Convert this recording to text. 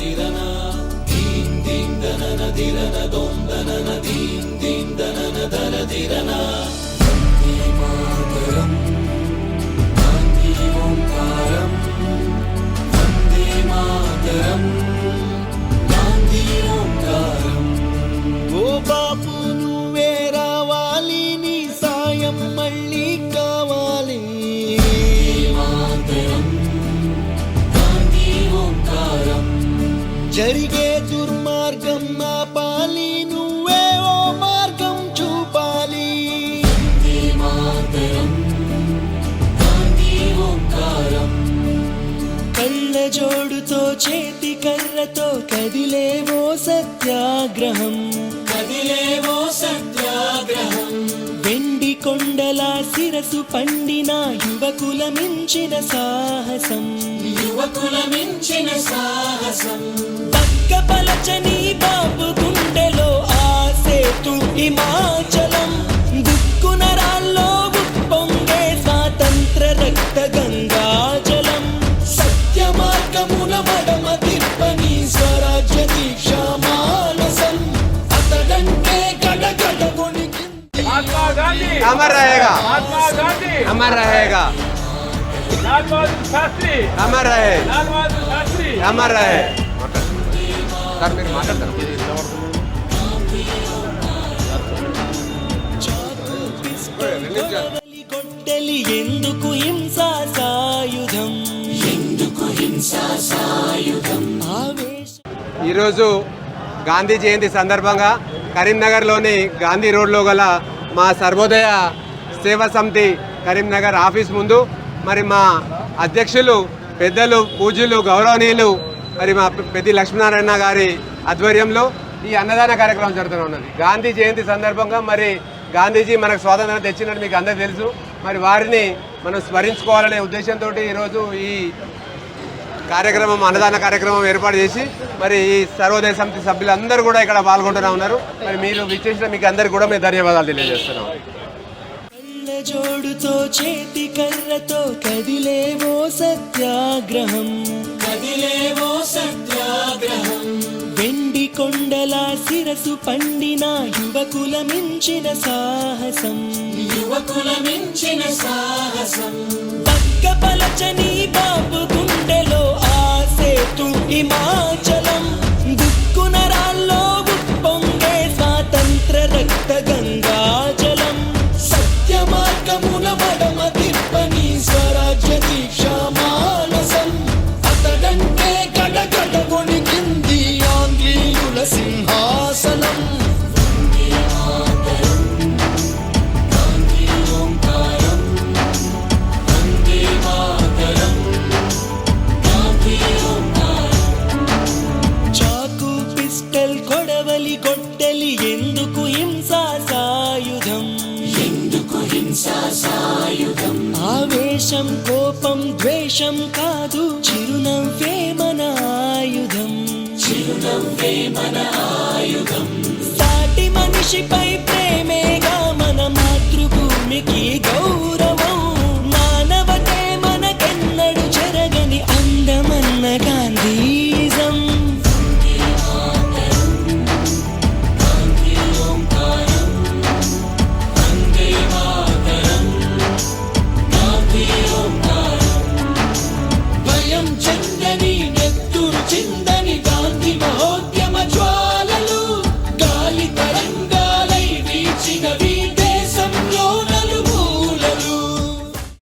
ದಿರನ ದೀನ್ ದೀನ್ ದನನ ದಿರನ ದೊಂದನನ ದೀನ್ ದೀನ್ ದನನ ದರ ದಿರನ జరిగే దుర్మార్గం ఆపాలి నువ్వే ఓ మార్గం చూపాలి. కళ్ళ జోడుతో చేతి కర్రతో కదిలేవో సత్యాగ్రహం. కదిలేవో సత్యాగ్రహం. వెండి కొండల శిరసు పండిన యువకుల మించిన సాహసం. యువకుల మించిన సాహసం. పలచని బాబు గుండెలో ఆసేతు హిమాచలం దుక్కున రాల్లో ఉప్పొంగే స్వాతంత్ర రక్త గంగాజలం సత్య మార్గమున మడమ తిప్పని స్వరాజ్య దీక్ష మానసం అతడంటే గడగడ వణికి महात्मा गांधी अमर रहेगा महात्मा गांधी अमर रहेगा लाल बहादुर शास्त्री अमर रहे लाल बहादुर शास्त्री అమర్ రహే సార్ మీరు మాట్లాడతారు? ఎందుకు హింసా సాయుధం? ఎందుకు హింసా సాయుధం? ఆవేశ ఈరోజు గాంధీ జయంతి సందర్భంగా కరీంనగర్లోని గాంధీ రోడ్లో గల మా సర్వోదయ సేవా సమితి కరీంనగర్ ఆఫీస్ ముందు మరి మా అధ్యక్షులు పెద్దలు పూజ్యులు గౌరవనీయులు మరి మా పెద్ది లక్ష్మీనారాయణ గారి ఆధ్వర్యంలో ఈ అన్నదాన కార్యక్రమం జరుగుతూ ఉన్నది. గాంధీ జయంతి సందర్భంగా మరి గాంధీజీ మనకు స్వాతంత్రం తెచ్చినట్టు మీకు అందరూ తెలుసు. మరి వారిని మనం స్మరించుకోవాలనే ఉద్దేశంతో ఈరోజు ఈ కార్యక్రమం అన్నదాన కార్యక్రమం ఏర్పాటు చేసి మరి ఈ సర్వోదయ సమితి సభ్యులందరూ కూడా ఇక్కడ పాల్గొంటూనే ఉన్నారు. మరి మీరు విచ్చేసిన మీకు అందరికీ కూడా మేము ధన్యవాదాలు తెలియజేస్తున్నాం. జోడుతో చేతి కర్రతో కదిలేవో సత్యాగ్రహం. కదిలేవో సత్యాగ్రహం. వెండి కొండల శిరసు పండిన యువకుల మించిన సాహసం. యువకుల మించిన సాహసం. పక్క పలచని బాబు గుండెలో ఆసేతు హిమాచలం ఆవేశం కోపం ద్వేషం కాదు. చిరునవ్వే మన ఆయుధం. చిరునవ్వే మన ఆయుధం. సాటి మనిషిపై